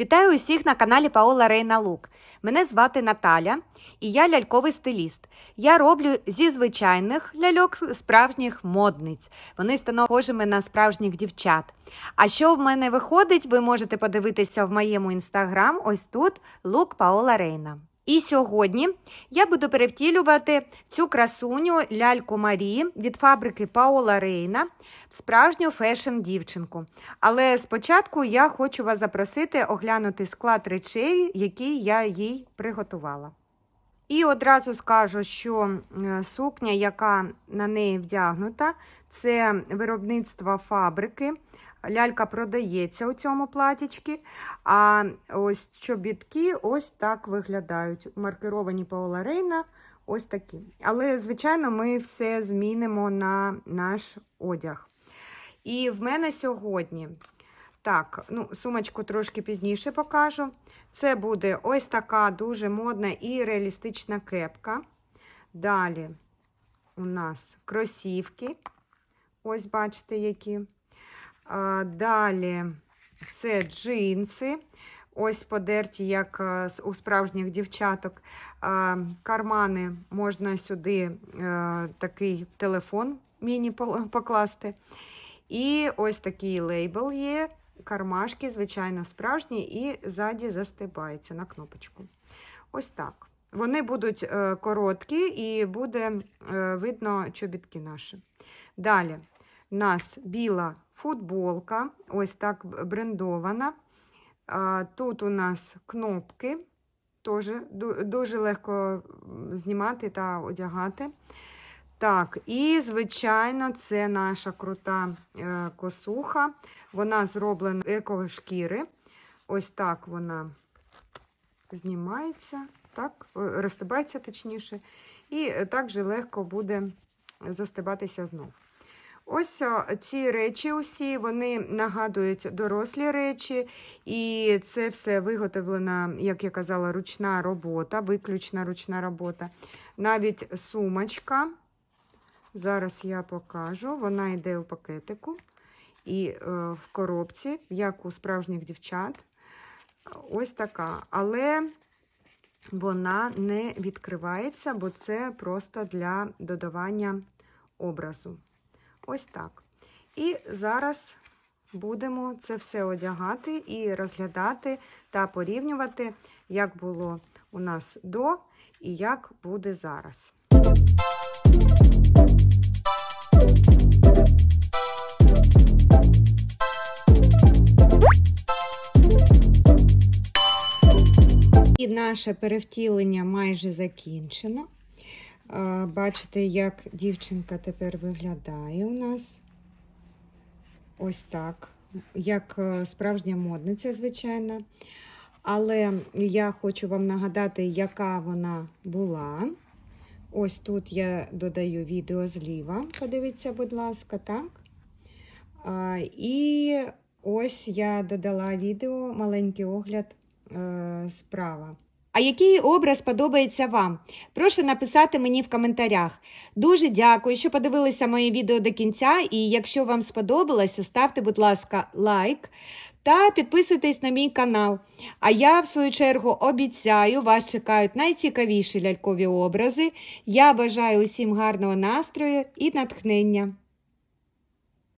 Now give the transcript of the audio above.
Вітаю усіх на каналі Паола Рейна Лук. Мене звати Наталя і я ляльковий стиліст. Я роблю зі звичайних ляльок справжніх модниць. Вони схожими на справжніх дівчат. А що в мене виходить, ви можете подивитися в моєму інстаграм. Ось тут лук Паола Рейна. І сьогодні я буду перевтілювати цю красуню ляльку Марії від фабрики Паола Рейна в справжню фешн-дівчинку. Але спочатку я хочу вас запросити оглянути склад речей, які я їй приготувала. І одразу скажу, що сукня, яка на неї вдягнута, це виробництво фабрики. Лялька продається у цьому платічці, а ось чобітки ось так виглядають. Маркеровані Паола Рейна, ось такі. Але, звичайно, ми все змінимо на наш одяг. І в мене сьогодні, так, ну, сумочку трошки пізніше покажу. Це буде ось така дуже модна і реалістична кепка. Далі у нас кросівки. Ось бачите, які. Далі це джинси. Ось подерті, як е, у справжніх дівчаток. Кармани можна сюди е, такий телефон міні покласти. І ось такий лейбл є. Кармашки, звичайно, справжні, і ззаді застибаються на кнопочку. Ось так. Вони будуть е, короткі і буде видно чобітки наші. Далі у нас біла футболка, ось так брендована. Тут у нас кнопки, теж дуже легко знімати та одягати. Так, і, звичайно, це наша крута е, косуха. Вона зроблена екошкіри. Ось так вона знімається, так, е, розстибається точніше. І е, так же легко буде застибатися знов. Ось е, ці речі усі, вони нагадують дорослі речі, і це все виготовлена, як я казала, ручна робота, виключна ручна робота. Навіть сумочка. Зараз я покажу. Вона йде у пакетику і е, в коробці, як у справжніх дівчат. Ось така. Але вона не відкривається, бо це просто для додавання образу. Ось так. І зараз будемо це все одягати і розглядати та порівнювати, як було у нас до і як буде зараз. І наше перевтілення майже закінчено. Бачите, як дівчинка тепер виглядає у нас. Ось так. Як е, справжня модниця, звичайно. Але я хочу вам нагадати, яка вона була. Ось тут я додаю відео зліва. Подивіться, будь ласка, так. І ось я додала відео, маленький огляд е, справа. А який образ подобається вам? Прошу написати мені в коментарях. Дуже дякую, що подивилися моє відео до кінця. І якщо вам сподобалося, ставте, будь ласка, лайк та підписуйтесь на мій канал. А я, в свою чергу, обіцяю, вас чекають найцікавіші лялькові образи. Я бажаю усім гарного настрою і натхнення.